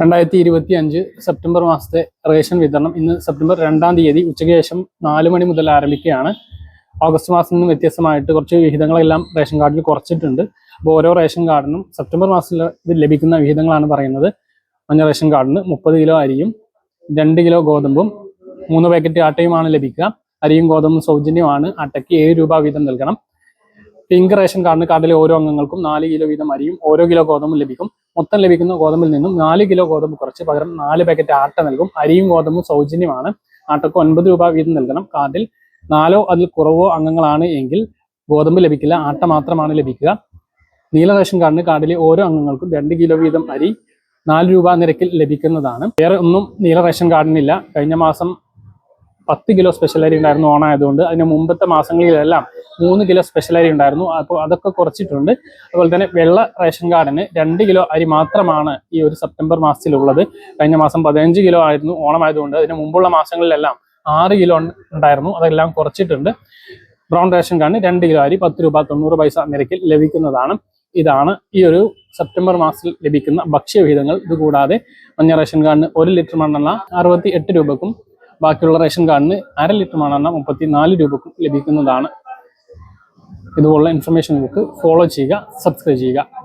രണ്ടായിരത്തി ഇരുപത്തി അഞ്ച് സെപ്റ്റംബർ മാസത്തെ റേഷൻ വിതരണം ഇന്ന് സെപ്റ്റംബർ രണ്ടാം തീയതി ഉച്ചയ്ക്ക് ശേഷം നാല് മണി മുതൽ ആരംഭിക്കുകയാണ്. ഓഗസ്റ്റ് മാസത്തിൽ നിന്നും വ്യത്യസ്തമായിട്ട് കുറച്ച് വിഹിതങ്ങളെല്ലാം റേഷൻ കാർഡിൽ കുറച്ചിട്ടുണ്ട്. അപ്പോൾ ഓരോ റേഷൻ കാർഡിനും സെപ്റ്റംബർ മാസത്തിൽ ലഭിക്കുന്ന വിഹിതങ്ങളാണ് പറയുന്നത്. മഞ്ഞ റേഷൻ കാർഡിന് മുപ്പത് കിലോ അരിയും രണ്ട് കിലോ ഗോതമ്പും മൂന്ന് പാക്കറ്റ് ആട്ടയുമാണ് ലഭിക്കുക. അരിയും ഗോതമ്പും സൗജന്യമാണ്. ആട്ടയ്ക്ക് ഏഴ് രൂപ വീതം നൽകണം. പിങ്ക് റേഷൻ കാർഡിന് കാർഡിലെ ഓരോ അംഗങ്ങൾക്കും നാല് കിലോ വീതം അരിയും ഓരോ കിലോ ഗോതമ്പും ലഭിക്കും. മൊത്തം ലഭിക്കുന്ന ഗോതമ്പിൽ നിന്നും നാല് കിലോ ഗോതമ്പ് കുറച്ച് പകരം നാല് പാക്കറ്റ് ആട്ട നൽകും. അരിയും ഗോതമ്പും സൗജന്യമാണ്. ആട്ടക്ക് ഒൻപത് രൂപ വീതം നൽകണം. കാർഡിൽ നാലോ അതിൽ കുറവോ അംഗങ്ങളാണ് എങ്കിൽ ഗോതമ്പ് ലഭിക്കില്ല ആട്ട മാത്രമാണ് ലഭിക്കുക. നീല റേഷൻ കാർഡിന് കാർഡിലെ ഓരോ അംഗങ്ങൾക്കും രണ്ട് കിലോ വീതം അരി നാല് രൂപ നിരക്കിൽ ലഭിക്കുന്നതാണ്. വേറെ ഒന്നും നീല റേഷൻ കാർഡിനില്ല കഴിഞ്ഞ മാസം പത്ത് കിലോ സ്പെഷ്യൽ അരി ഉണ്ടായിരുന്നു ഓണായതുകൊണ്ട് അതിന് മുമ്പത്തെ മാസങ്ങളിലെല്ലാം മൂന്ന് കിലോ സ്പെഷ്യൽ അരി ഉണ്ടായിരുന്നു. അപ്പോൾ അതൊക്കെ കുറച്ചിട്ടുണ്ട്. അതുപോലെ തന്നെ വെള്ള റേഷൻ കാർഡിന് രണ്ട് കിലോ അരി മാത്രമാണ് ഈ ഒരു സെപ്റ്റംബർ മാസത്തിലുള്ളത്. കഴിഞ്ഞ മാസം പതിനഞ്ച് കിലോ ആയിരുന്നു ഓണമായതുകൊണ്ട് അതിന് മുമ്പുള്ള മാസങ്ങളിലെല്ലാം ആറ് കിലോ ഉണ്ടായിരുന്നു. അതെല്ലാം കുറച്ചിട്ടുണ്ട്. ബ്രൗൺ റേഷൻ കാർഡിന് രണ്ട് കിലോ അരി പത്ത് രൂപ തൊണ്ണൂറ് പൈസ നിരക്കിൽ ലഭിക്കുന്നതാണ്. ഇതാണ് ഈ ഒരു സെപ്റ്റംബർ മാസത്തിൽ ലഭിക്കുന്ന ഭക്ഷ്യവിഹിതങ്ങൾ. ഇതുകൂടാതെ മഞ്ഞ റേഷൻ കാർഡിന് ഒരു ലിറ്റർ മണ്ണെണ്ണ അറുപത്തി എട്ട് രൂപക്കും ബാക്കിയുള്ള റേഷൻ കാർഡിന് അര ലിറ്റർ മണ്ണെണ്ണ മുപ്പത്തി നാല് രൂപക്കും ലഭിക്കുന്നതാണ് ഇതുപോലുള്ള ഇൻഫർമേഷൻ നിങ്ങൾക്ക് ഫോളോ ചെയ്യുക സബ്സ്ക്രൈബ് ചെയ്യുക.